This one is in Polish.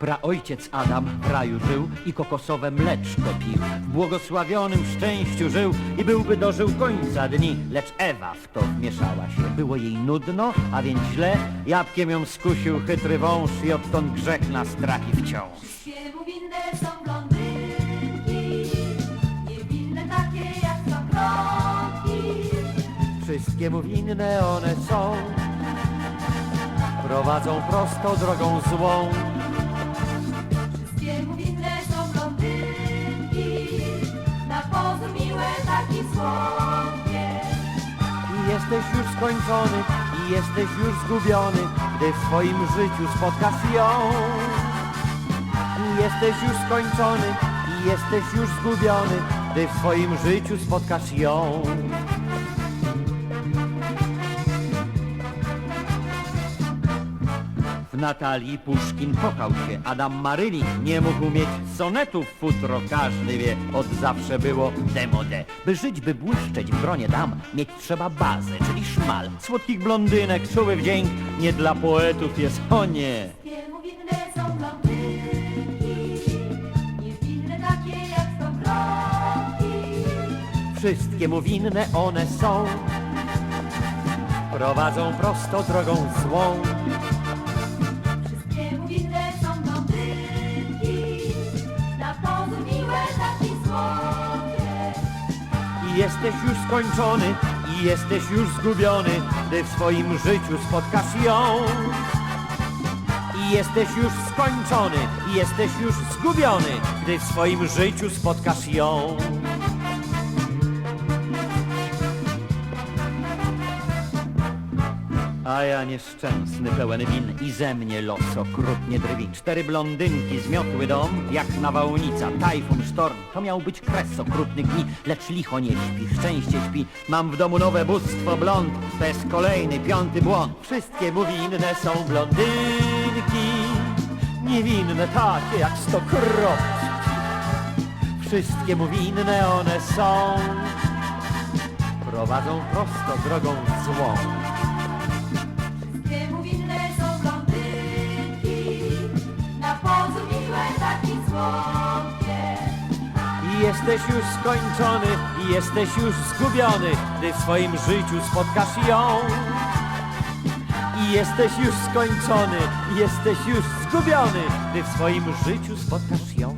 Praojciec Adam w raju żył i kokosowe mleczko pił. W błogosławionym szczęściu żył i byłby dożył końca dni. Lecz Ewa w to wmieszała się. Było jej nudno, a więc źle. Jabłkiem ją skusił chytry wąż i odtąd grzech nas trafi wciąż. Wszystkiemu winne są blondynki, niewinne takie jak są kroki. Wszystkiemu winne one są. Prowadzą prosto drogą złą. Jesteś już skończony, i jesteś już zgubiony, gdy w swoim życiu spotkasz ją. I jesteś już skończony, i jesteś już zgubiony, gdy w swoim życiu spotkasz ją. Natalii Puszkin kochał się, Adam Maryli nie mógł mieć sonetów futro, każdy wie, od zawsze było demode. By żyć, by błyszczeć w gronie dam, mieć trzeba bazę, czyli szmal. Słodkich blondynek, czuły wdzięk, nie dla poetów jest, o nie. Wszystkiemu winne są blondynki, niewinne takie jak są kroki. Wszystkiemu winne one są, prowadzą prosto drogą złą. I jesteś już skończony, i jesteś już zgubiony, gdy w swoim życiu spotkasz ją. I jesteś już skończony, i jesteś już zgubiony, gdy w swoim życiu spotkasz ją. A ja nieszczęsny, pełen win i ze mnie los okrutnie drwi. Cztery blondynki zmiotły dom, jak nawałnica, tajfun, sztorm. To miał być kres okrutnych dni, lecz licho nie śpi, szczęście śpi. Mam w domu nowe bóstwo blond, to jest kolejny, piąty błąd. Wszystkie mu winne są blondynki, niewinne takie jak stokroć. Wszystkie mu winne one są, prowadzą prosto drogą złą. Jesteś już skończony, jesteś już zgubiony, gdy w swoim życiu spotkasz ją. I jesteś już skończony, jesteś już zgubiony, gdy w swoim życiu spotkasz ją.